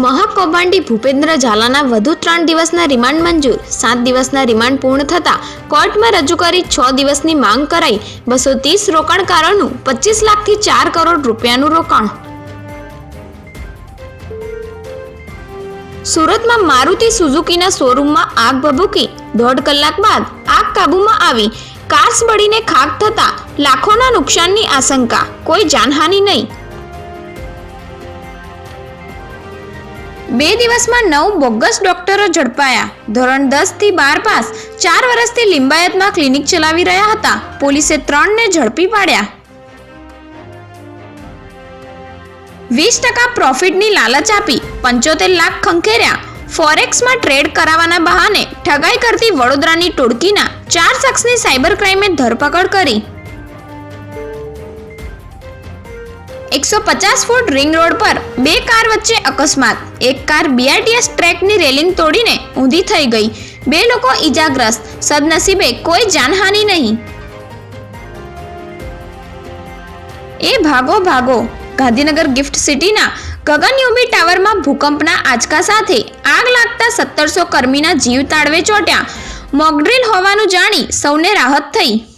મહાકૌભાંડી ભૂપેન્દ્ર ઝાલાના વધુ ત્રણ દિવસના રિમાન્ડ મંજૂર. સાત દિવસના રિમાન્ડ પૂર્ણ થતાં કોર્ટમાં રજૂ કરી છ દિવસની માંગ કરાઈ. બસો ત્રીસ રોકાણકારોનું પચીસ લાખથી ચાર કરોડ રૂપિયાનું રોકાણ. સુરતમાં મારુતિ સુઝુકીના શોરૂમમાં આગ ભભૂકી. દોઢ કલાક બાદ આગ કાબૂમાં આવી. કાર્સ બળીને ખાક થતાં લાખોના નુકસાનની આશંકા. કોઈ જાનહાનિ નહીં. બે દિવસમાં નવ બોગસ ડોક્ટરો ઝડપાયા. ધોરણ દસથી બાર પાસ, ચાર વર્ષથી લિંબાયતમાં ક્લિનિક ચલાવી રહ્યા હતા. પોલીસે ત્રણને ઝડપી પાડ્યા. વીસ ટકા પ્રોફિટની લાલચ આપી, પંચોતેર લાખ ખંખેર્યા. ફોરેક્સમાં ટ્રેડ કરાવવાના બહાને ઠગાઈ કરતી વડોદરાની ટોળકીના ચાર શખ્સની સાયબર ક્રાઇમે ધરપકડ કરી. એકસો પચાસ ફૂટ રિંગ રોડ પર બે કાર વચ્ચે અકસ્માત. એક કાર બીઆરટીએસ ટ્રેકની રેલિંગ તોડીને ઊંધી થઈ ગઈ. બે લોકો ઈજાગ્રસ્ત. સદનસીબે કોઈ જાનહાનિ નહીં. એ ભાગો ભાગો ગાંધીનગર ગિફ્ટ સિટીના ગગનયુમી ટાવરમાં ભૂકંપના આંચકા સાથે આગ લાગતા સત્તરસો કર્મીના જીવ તાળવે ચોટ્યા. મોકડ્રીલ હોવાનું જાણી સૌને રાહત થઈ.